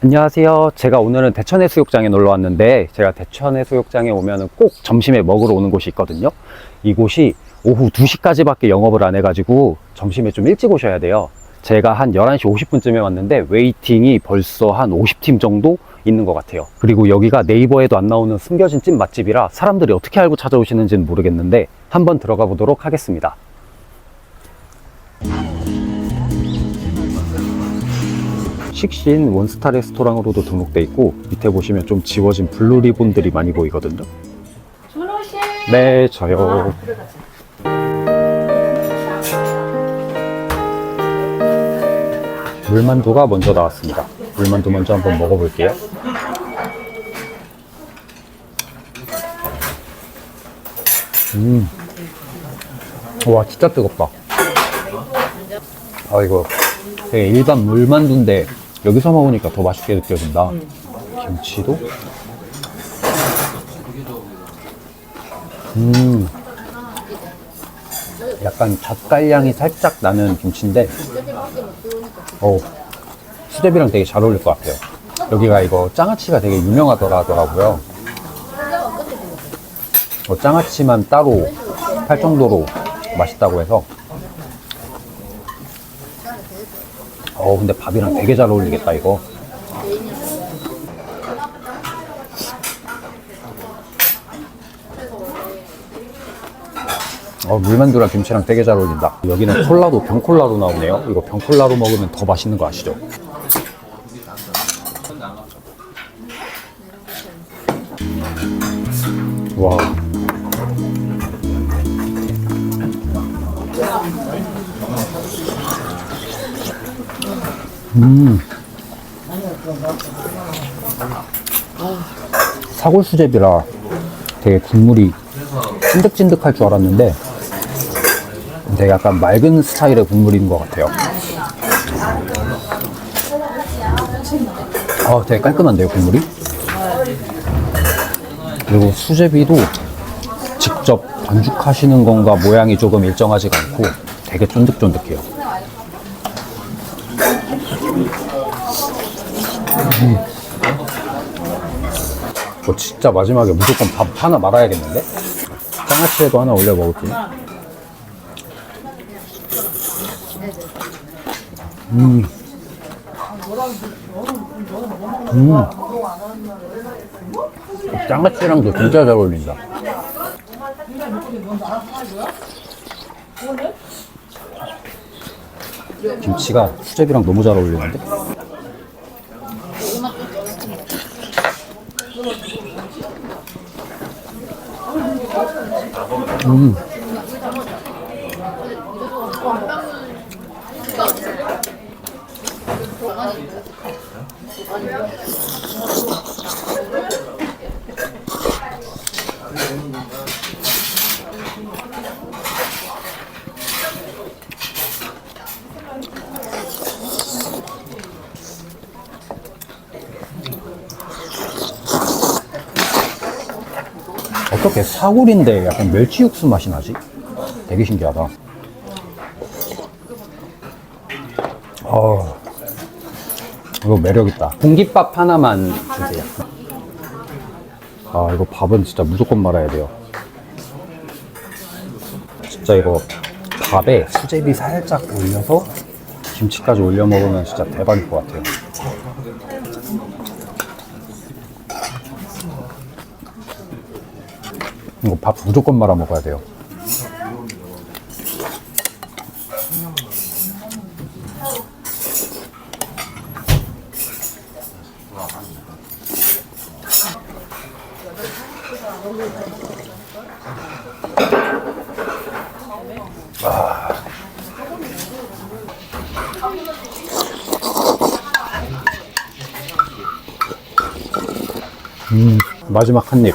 안녕하세요. 제가 오늘은 대천 해수욕장에 놀러 왔는데 제가 대천 해수욕장에 오면은 꼭 점심에 먹으러 오는 곳이 있거든요. 이곳이 오후 2시까지밖에 영업을 안 해가지고 점심에 좀 일찍 오셔야 돼요. 제가 한 11시 50분쯤에 왔는데 웨이팅이 벌써 한 50팀 정도 있는 것 같아요. 그리고 여기가 네이버에도 안 나오는 숨겨진 찐 맛집이라 사람들이 어떻게 알고 찾아오시는지는 모르겠는데 한번 들어가 보도록 하겠습니다. 식신 원스타 레스토랑으로도 등록돼 있고 밑에 보시면 좀 지워진 블루 리본들이 많이 보이거든요. 준호 씨. 네, 저요. 물만두가 먼저 나왔습니다. 물만두 먼저 한번 먹어볼게요. 음. 와, 진짜 뜨겁다. 아, 이거 되게 일반 물만두인데 여기서 먹으니까 더 맛있게 느껴진다. 김치도 음. 약간 젓갈향이 살짝 나는 김치인데, 어 수제비랑 되게 잘 어울릴 것 같아요. 여기가 이거 장아찌가 되게 유명하더라 하더라고요. 어, 장아찌만 따로 팔 정도로 맛있다고 해서. 어, 근데 밥이랑 되게 잘 어울리겠다, 이거. 어, 물만두랑 김치랑 되게 잘 어울린다. 여기는 콜라도 병콜라로 나오네요. 이거 병콜라로 먹으면 더 맛있는 거 아시죠? 와. 음. 사골 수제비라 되게 국물이 찐득찐득할 줄 알았는데 되게 약간 맑은 스타일의 국물인 것 같아요. 아, 되게 깔끔한데요, 국물이? 그리고 수제비도 직접 반죽하시는 건가 모양이 조금 일정하지가 않고 되게 쫀득쫀득해요. 음. 어, 진짜 마지막에 무조건 밥 하나 말아야겠는데? 장아찌에도 하나 올려 먹을게요. 음. 음. 장아찌랑도 진짜 잘 어울린다. 김치가 수제비랑 너무 잘 어울리는데? 음. 어떻게 사골인데 약간 멸치 육수 맛이 나지? 되게 신기하다. 어, 이거 매력있다. 공깃밥 하나만 주세요. 아, 이거 밥은 진짜 무조건 말아야 돼요. 진짜 이거 밥에 수제비 살짝 올려서 김치까지 올려 먹으면 진짜 대박일 것 같아요. 이거 밥 무조건 말아 먹어야 돼요. 음, 마지막 한 입.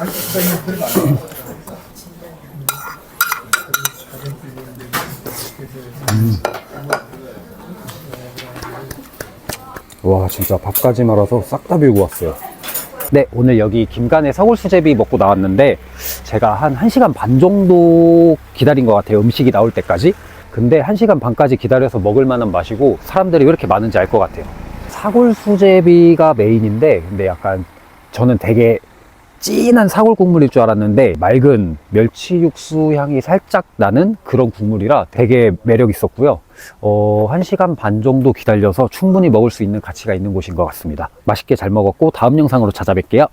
와 진짜 밥까지 말아서 싹다 빌고 왔어요. 네 오늘 여기 김간의 서울수제비 먹고 나왔는데 제가 한 1시간 반 정도 기다린 것 같아요 음식이 나올 때까지. 근데 1시간 반까지 기다려서 먹을 만한 맛이고 사람들이 왜 이렇게 많은지 알 것 같아요. 사골 수제비가 메인인데 근데 약간 저는 되게 진한 사골 국물일 줄 알았는데 맑은 멸치 육수 향이 살짝 나는 그런 국물이라 되게 매력 있었고요. 어, 1시간 반 정도 기다려서 충분히 먹을 수 있는 가치가 있는 곳인 것 같습니다. 맛있게 잘 먹었고 다음 영상으로 찾아뵐게요.